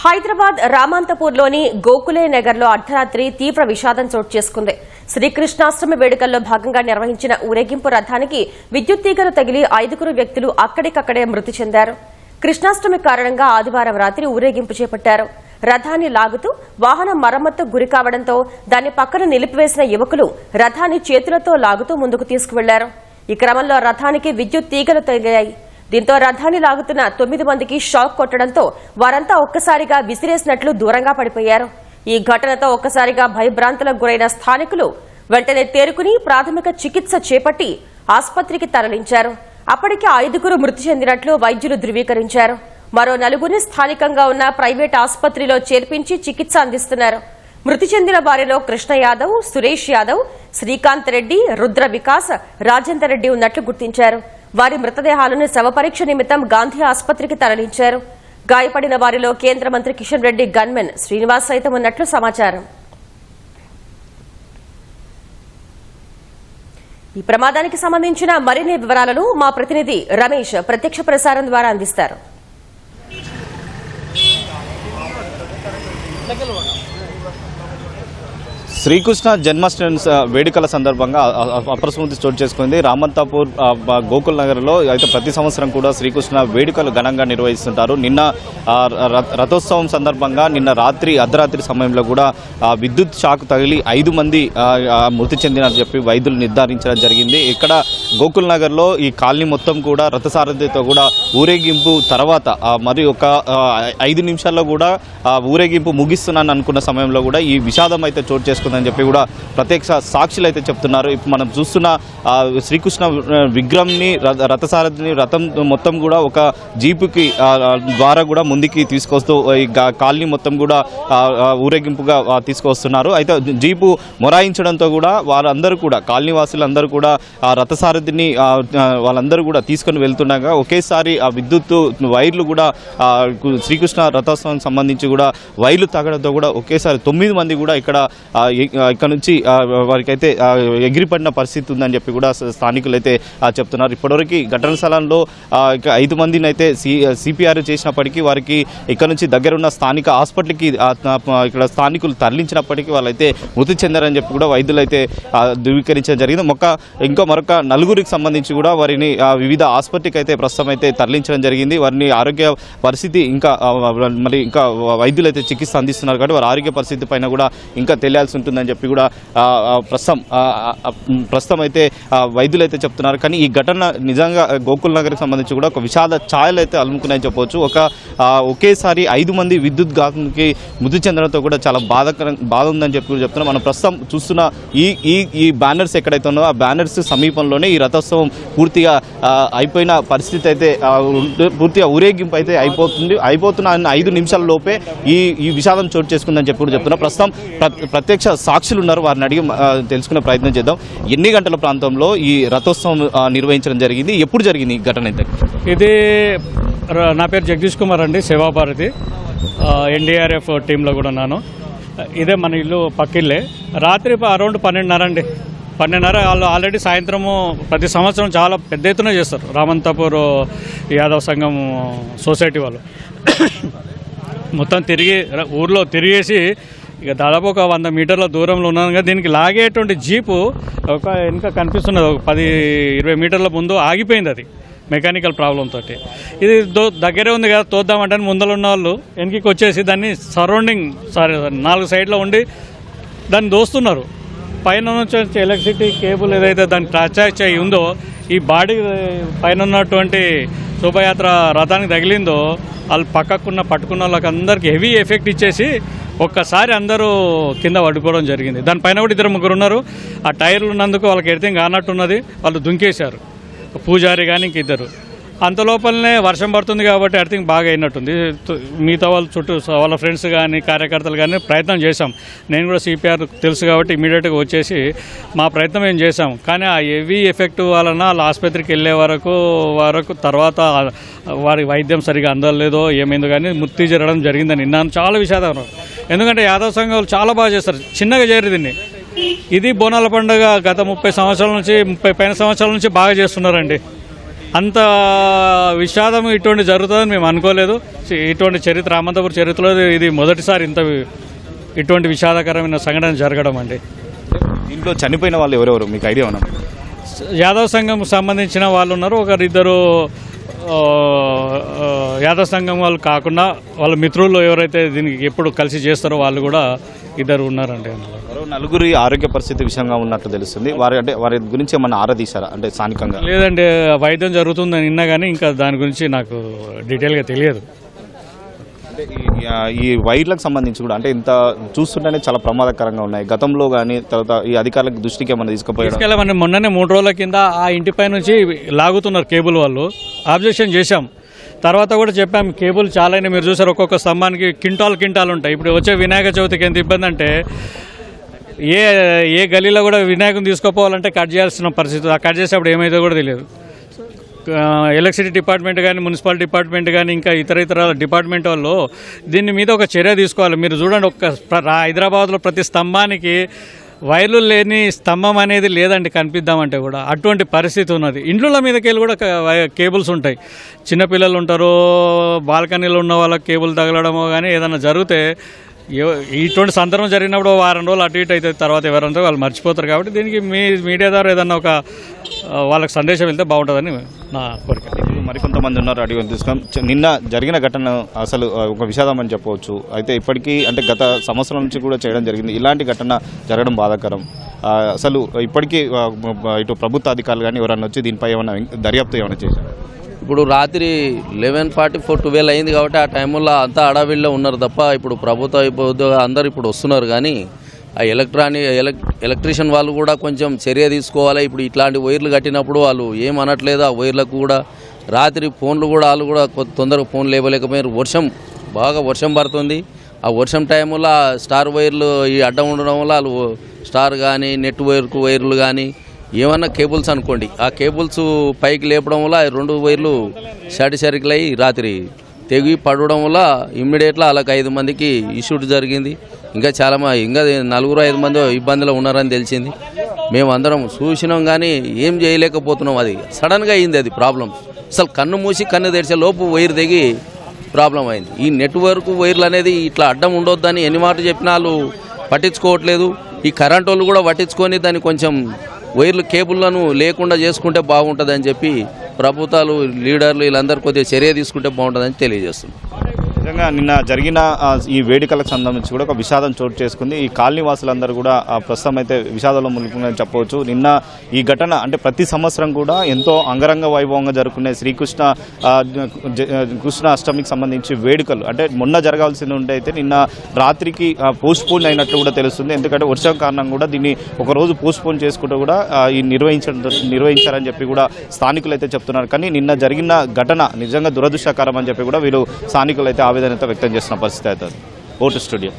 హైదరాబాద్ రామాంతపూర్లోని గోకులే నగర్లో అర్ధరాత్రి తీవ్ర విషాదం చోటు చేసుకుంది. శ్రీకృష్ణాష్టమి వేడుకల్లో భాగంగా నిర్వహించిన ఊరేగింపు రథానికి విద్యుత్ తీగలు తగిలి ఐదుగురు వ్యక్తులు అక్కడికక్కడే మృతి చెందారు. కృష్ణాష్టమి కారణంగా ఆదివారం రాత్రి ఊరేగింపు చేపట్టారు. రథాన్ని లాగుతూ వాహనం మరమ్మత్తు గురి కావడంతో దాన్ని పక్కన నిలిపివేసిన యువకులు రథాన్ని చేతులతో లాగుతూ ముందుకు తీసుకువెళ్ళారు. ఈ క్రమంలో రథానికి విద్యుత్ తీగలు తగిలాయి. దీంతో రథాన్ని లాగుతున్న తొమ్మిది మందికి షాక్ కొట్టడంతో వారంతా ఒక్కసారిగా విసిరేసినట్లు దూరంగా పడిపోయారు. ఈ ఘటనతో ఒక్కసారిగా భయభ్రాంతులకు గురైన స్థానికులు వెంటనే తేరుకుని ప్రాథమిక చికిత్స చేపట్టి ఆసుపత్రికి తరలించారు. అప్పటికే ఐదుగురు మృతి చెందినట్లు వైద్యులు ధృవీకరించారు. మరో నలుగురిని స్థానికంగా ఉన్న ప్రైవేట్ ఆసుపత్రిలో చేర్పించి చికిత్స అందిస్తున్నారు. మృతి చెందిన వారిలో కృష్ణ యాదవ్ సురేష్ యాదవ్ శ్రీకాంత్ రెడ్డి రుద్ర వికాస్ రాజేందర్ రెడ్డి ఉన్నట్లు గుర్తించారు. వారి మృతదేహాలను శవపరీక్ష నిమిత్తం గాంధీ ఆసుపత్రికి తరలించారు. గాయపడిన వారిలో కేంద్ర మంత్రి కిషన్ రెడ్డి గన్మెన్ శ్రీనివాస్ సైతం ఉన్నట్లు సమాచారం. ఈ ప్రమాదానికి సంబంధించిన మరిన్ని వివరాలను మా ప్రతినిధి రమేష్ ప్రత్యక్ష ప్రసారం ద్వారా అందిస్తారు. శ్రీకృష్ణ జన్మాష్టమి వేడుకల సందర్భంగా అప్రస్మృతి చోటు చేసుకుంది. రామంతాపూర్ గోకుల్ నగర్లో అయితే ప్రతి సంవత్సరం కూడా శ్రీకృష్ణ వేడుకలు ఘనంగా నిర్వహిస్తుంటారు. నిన్న ర- రథోత్సవం సందర్భంగా నిన్న రాత్రి అర్ధరాత్రి సమయంలో కూడా విద్యుత్ షాక్ తగిలి ఐదు మంది మృతి చెందినారని చెప్పి వైద్యులు నిర్ధారించడం జరిగింది. ఇక్కడ గోకుల్ నగర్లో ఈ కాలనీ మొత్తం కూడా రథసారథితో కూడా ఊరేగింపు తర్వాత మరి ఒక ఐదు నిమిషాల్లో కూడా ఊరేగింపు ముగిస్తున్నాను అనుకున్న సమయంలో కూడా ఈ విషాదం అయితే చోటు జరుగుతుందని చెప్పి కూడా ప్రత్యక్ష సాక్షులు అయితే చెప్తున్నారు. ఇప్పుడు మనం చూస్తున్న శ్రీకృష్ణ విగ్రహంని రథసారథిని రథం మొత్తం కూడా ఒక జీపుకి ద్వారా కూడా ముందుకి తీసుకొస్తూ ఈ కాలనీ మొత్తం కూడా ఊరేగింపుగా తీసుకొస్తున్నారు. అయితే జీపు మొరాయించడంతో కూడా వారందరూ కూడా కాలనీ వాసులందరూ కూడా ఆ రథసారథిని వాళ్ళందరూ కూడా తీసుకొని వెళ్తుండగా ఒకేసారి ఆ విద్యుత్ వైర్లు కూడా శ్రీకృష్ణ రథోత్సవానికి సంబంధించి కూడా వైర్లు తాగడంతో కూడా ఒకేసారి తొమ్మిది మంది కూడా ఇక్కడ ఇక్కడ నుంచి వారికైతే ఎగిరిపడిన పరిస్థితి ఉందని చెప్పి కూడా స్థానికులు అయితే చెప్తున్నారు. ఇప్పటివరకు ఘటన స్థలంలో ఐదు మందిని అయితే సి సిపిఆర్ చేసినప్పటికీ వారికి ఇక్కడ నుంచి దగ్గర ఉన్న స్థానిక హాస్పిటల్కి ఇక్కడ స్థానికులు తరలించినప్పటికీ వాళ్ళైతే మృతి చెందారని చెప్పి కూడా వైద్యులు అయితే ధృవీకరించడం జరిగింది. మొక్క ఇంకా మరొక నలుగురికి సంబంధించి కూడా వారిని వివిధ హాస్పిటల్కి అయితే ప్రస్తుతం అయితే తరలించడం జరిగింది. వారిని ఆరోగ్య పరిస్థితి ఇంకా మరి ఇంకా వైద్యులు అయితే చికిత్స అందిస్తున్నారు కాబట్టి వారి ఆరోగ్య పరిస్థితి పైన కూడా ఇంకా తెలియాల్సి ఉంటుంది. ఉంటుందని చెప్పి కూడా ప్రస్తుతం ప్రస్తుతం అయితే వైద్యులు అయితే చెప్తున్నారు. కానీ ఈ ఘటన నిజంగా గోకుల్ నగర్కి సంబంధించి కూడా ఒక విషాద ఛాయలు అయితే అలుముకున్నాయని చెప్పవచ్చు ఒక ఒకేసారి ఐదు మంది విద్యుత్ ఘాతంకి మృతి చెందడంతో కూడా చాలా బాధకరం బాధ ఉందని చెప్పి కూడా చెప్తున్నాం మనం ప్రస్తుతం చూస్తున్న ఈ ఈ ఈ బ్యానర్స్ ఎక్కడైతే ఉన్నదో ఆ బ్యానర్స్ సమీపంలోనే ఈ రథోత్సవం పూర్తిగా అయిపోయిన పరిస్థితి అయితే పూర్తిగా ఊరేగింపు అయితే అయిపోతుంది. అయిపోతున్న ఐదు నిమిషాల లోపే ఈ ఈ విషాదం చోటు చేసుకుందని చెప్పి కూడా చెప్తున్నా ప్రస్తుతం ప్రత్యక్ష సాక్షులు ఉన్నారు వారిని అడిగి తెలుసుకునే ప్రయత్నం చేద్దాం. ఎన్ని గంటల ప్రాంతంలో ఈ రథోత్సవం నిర్వహించడం జరిగింది? ఎప్పుడు జరిగింది ఈ ఘటన అయితే? ఇది నా పేరు జగదీష్ కుమార్ అండి సేవాభారతి ఎన్డీఆర్ఎఫ్ టీంలో కూడా ఉన్నాను. ఇదే మన ఇల్లు పక్కిల్లే. రాత్రి అరౌండ్ పన్నెండున్నర అండి. పన్నెండున్నర వాళ్ళు ఆల్రెడీ సాయంత్రము ప్రతి సంవత్సరం చాలా పెద్ద ఎత్తున చేస్తారు. రామంతాపూర్ యాదవ్ సంఘం సొసైటీ వాళ్ళు. మొత్తం తిరిగి ఊర్లో తిరిగేసి ఇక దాదాపు ఒక వంద మీటర్ల దూరంలో ఉన్నాను. దీనికి లాగేటువంటి జీపు ఒక వెనుక కనిపిస్తున్నది. ఒక పది ఇరవై మీటర్ల ముందు ఆగిపోయింది అది మెకానికల్ ప్రాబ్లం తోటి. ఇది దో దగ్గరే ఉంది కదా తోద్దామంటే ముందర ఉన్న వాళ్ళు వెనక్కి వచ్చేసి దాన్ని సరౌండింగ్ సారీ నాలుగు సైడ్లో ఉండి దాన్ని దోస్తున్నారు. పైన నుంచి ఎలక్ట్రిసిటీ కేబుల్ ఏదైతే దానికి అటాచ్ అయి ఉందో ఈ బాడీ పైన ఉన్నటువంటి శోభయాత్ర రథానికి తగిలిందో వాళ్ళు పక్కకున్న పట్టుకున్న వాళ్ళకి హెవీ ఎఫెక్ట్ ఇచ్చేసి ఒక్కసారి అందరూ కింద పడుకోవడం జరిగింది. దానిపైన కూడా ఇద్దరు ముగ్గురు ఉన్నారు. ఆ టైర్లు ఉన్నందుకు వాళ్ళకి ఎడితే కానట్టున్నది వాళ్ళు దుంకేశారు. పూజారి కానీ ఇంక ఇద్దరు. అంత లోపలనే వర్షం పడుతుంది కాబట్టి అర్థింగ్ బాగా అయినట్టుంది. మిగతా వాళ్ళ చుట్టూ వాళ్ళ ఫ్రెండ్స్ కానీ కార్యకర్తలు కానీ ప్రయత్నం చేశాం. నేను కూడా సిపిఆర్ తెలుసు కాబట్టి ఇమీడియట్గా వచ్చేసి మా ప్రయత్నం ఏం చేశాం. కానీ ఆ హెవీ ఎఫెక్ట్ వలన వాళ్ళ ఆసుపత్రికి వెళ్ళే వరకు వరకు తర్వాత వారి వైద్యం సరిగా అందలేదో ఏమైందో కానీ మృతి జరగడం జరిగిందని నన్ను చాలా విషాదం. ఎందుకంటే యాదవ్ సంఘాలు చాలా బాగా చేస్తారు. చిన్నగా చేరు దీన్ని. ఇది బోనాల పండుగ గత ముప్పై సంవత్సరాల నుంచి ముప్పై పైన సంవత్సరాల నుంచి బాగా చేస్తున్నారండి. అంత విషాదం ఇటువంటి జరుగుతుందని మేము అనుకోలేదు. ఇటువంటి చరిత్ర రామంతపూర్ చరిత్రలో ఇది మొదటిసారి ఇంత ఇటువంటి విషాదకరమైన సంఘటన జరగడం అండి. దీంట్లో చనిపోయిన వాళ్ళు ఎవరెవరు? మీకు ఐడియా ఉన్నా యాదవ్ సంఘం సంబంధించిన వాళ్ళు ఉన్నారు. ఒకరిద్దరు యాదవ్ సంఘం వాళ్ళు కాకుండా వాళ్ళ మిత్రులు ఎవరైతే దీనికి ఎప్పుడు కలిసి చేస్తారో వాళ్ళు కూడా ఇద్దరు ఉన్నారండి అందులో. నలుగురి ఆరోగ్య పరిస్థితి విషయంగా ఉన్నట్టు తెలుస్తుంది. వారి అంటే వారి గురించి ఏమన్నా ఆరా తీశారా? అంటే స్థానికంగా. లేదండి వైద్యం జరుగుతుందని విన్నా కానీ ఇంకా దాని గురించి నాకు డీటెయిల్గా తెలియదు. అంటే ఈ- వైర్లకు సంబంధించి కూడా అంటే ఇంత చూస్తుంటేనే చాలా ప్రమాదకరంగా ఉన్నాయి. గతంలో కానీ తర్వాత ఈ అధికారులకు దృష్టికి ఏమైనా తీసుకెళ్ళమని మొన్ననే మూడు రోజుల కింద ఆ ఇంటిపై నుంచి లాగుతున్నారు కేబుల్ వాళ్ళు. ఆబ్జెక్షన్ చేశాం. తర్వాత కూడా చెప్పాం కేబుల్ చాలా అయినాయి. మీరు చూసారు ఒక్కొక్క స్తంభానికి కింటాల్ కింటాల్ ఉంటాయి ఇప్పుడు వచ్చే వినాయక చవితికి ఎంత ఇబ్బంది అంటే ఏ ఏ గలీలో కూడా వినాయకుని తీసుకోపోవాలంటే కట్ చేయాల్సిన పరిస్థితి ఆ కట్ చేసేప్పుడు ఏమైతే కూడా తెలియదు ఎలక్ట్రిసిటీ డిపార్ట్మెంట్ కానీ మున్సిపల్ డిపార్ట్మెంట్ కానీ ఇంకా ఇతర ఇతర డిపార్ట్మెంట్ వాళ్ళు దీని మీద ఒక చర్య తీసుకోవాలి మీరు చూడండి ఒక్క హైదరాబాద్లో ప్రతి స్తంభానికి వైర్లు లేని స్తంభం అనేది లేదండి కనిపిద్దామంటే కూడా. అటువంటి పరిస్థితి ఉన్నది. ఇండ్ల మీదకి వెళ్ళి కూడా వై- కేబుల్స్ ఉంటాయి. చిన్నపిల్లలు ఉంటారు బాల్కనీలో ఉన్న వాళ్ళకి కేబుల్ తగలడమో కానీ ఏదైనా జరిగితే ఇటువంటి సందర్భం జరిగినప్పుడు వారం రోజులు అటు ఇటు అవుతుంది తర్వాత ఎవరంతా వాళ్ళు మర్చిపోతారు కాబట్టి దీనికి మీ మీడియా ద్వారా ఏదన్నా ఒక వాళ్ళకి సందేశం వెళ్తే బాగుంటుందని నా కోరిక. మరికొంతమంది ఉన్నారు అడిగి తీసుకొని నిన్న జరిగిన ఘటన అసలు ఒక విషాదం అని చెప్పవచ్చు. అయితే ఇప్పటికీ అంటే గత సంవత్సరం నుంచి కూడా చేయడం జరిగింది. ఇలాంటి ఘటన జరగడం బాధాకరం. అసలు ఇప్పటికీ ఇటు ప్రభుత్వ అధికారులు కానీ ఎవరైనా వచ్చి దీనిపై ఏమైనా దర్యాప్తు ఏమైనా చేశారు? ఇప్పుడు రాత్రి లెవెన్ ఫార్టీ ఫోర్ ట్వెల్వ్ అయింది కాబట్టి ఆ టైంలో అంతా అడవిలో ఉన్నారు తప్ప ఇప్పుడు ప్రభుత్వ ఉద్యోగ అందరు ఇప్పుడు వస్తున్నారు కానీ ఆ ఎలక్ట్రానిక్ ఎలక్ ఎలక్ట్రీషియన్ వాళ్ళు కూడా కొంచెం చర్య తీసుకోవాలి. ఇప్పుడు ఇట్లాంటి వైర్లు కట్టినప్పుడు వాళ్ళు ఏం అనట్లేదు. ఆ వైర్లకు కూడా రాత్రి ఫోన్లు కూడా వాళ్ళు కూడా తొందరగా ఫోన్ లేవలేకపోయారు వర్షం బాగా వర్షం పడుతుంది. ఆ వర్షం టైంలో స్టార్ వైర్లు ఈ అడ్డం ఉండడం వల్ల వాళ్ళు స్టార్ కానీ నెట్ వైర్కు వైర్లు కానీ ఏమన్నా కేబుల్స్ అనుకోండి. ఆ కేబుల్స్ పైకి లేపడం వల్ల రెండు వైర్లు షాటి సర్కిల్ అయ్యి రాత్రి తెగి పడడం వల్ల ఇమ్మీడియట్గా వాళ్ళకి ఐదు మందికి ఇష్యూట్ జరిగింది. ఇంకా చాలా ఇంకా నలుగురు ఐదు మంది ఇబ్బందులు ఉన్నారని తెలిసింది. మేము అందరం చూసినాం కానీ ఏం చేయలేకపోతున్నాం. అది సడన్గా అయింది అది ప్రాబ్లం అసలు కన్ను మూసి కన్ను తెరిచే లోపు వైర్ దిగి ప్రాబ్లం అయింది. ఈ నెట్వర్క్ వైర్లు అనేది ఇట్లా అడ్డం ఉండొద్దని ఎన్ని మాటలు చెప్పినా వాళ్ళు పట్టించుకోవట్లేదు. ఈ కరెంట్ వాళ్ళు కూడా పట్టించుకొని దాన్ని కొంచెం వైర్లు కేబుల్లను లేకుండా చేసుకుంటే బాగుంటుందని చెప్పి ప్రభుత్వాలు లీడర్లు వీళ్ళందరూ కొద్దిగా చర్య తీసుకుంటే బాగుంటుందని తెలియజేస్తుంది నిజంగా నిన్న జరిగిన ఈ వేడుకలకు సంబంధించి కూడా ఒక విషాదం చోటు చేసుకుంది. ఈ కాలనీ వాసులందరూ కూడా ప్రస్తుతం అయితే విషాదంలో మునిగిపోయిందని చెప్పవచ్చు. నిన్న ఈ ఘటన అంటే ప్రతి సంవత్సరం కూడా ఎంతో అంగరంగ వైభవంగా జరుపుకునే శ్రీకృష్ణ కృష్ణ అష్టమికి సంబంధించి వేడుకలు. అంటే మొన్న జరగాల్సింది ఉంటే అయితే నిన్న రాత్రికి పోస్ట్పోన్ అయినట్టు అయినట్లు కూడా తెలుస్తుంది. ఎందుకంటే వర్షం కారణం కూడా దీన్ని ఒకరోజు పోస్ట్పోన్ చేసుకుంటూ కూడా ఈ నిర్వహించడం నిర్వహించారని చెప్పి కూడా స్థానికులు అయితే చెప్తున్నారు. కానీ నిన్న జరిగిన ఘటన నిజంగా దురదృష్టకరం అని చెప్పి కూడా వీళ్ళు స్థానికులు అయితే ఆవేదన అయితే వ్యక్తం చేస్తున్న పరిస్థితి అవుతుంది. Vote studio.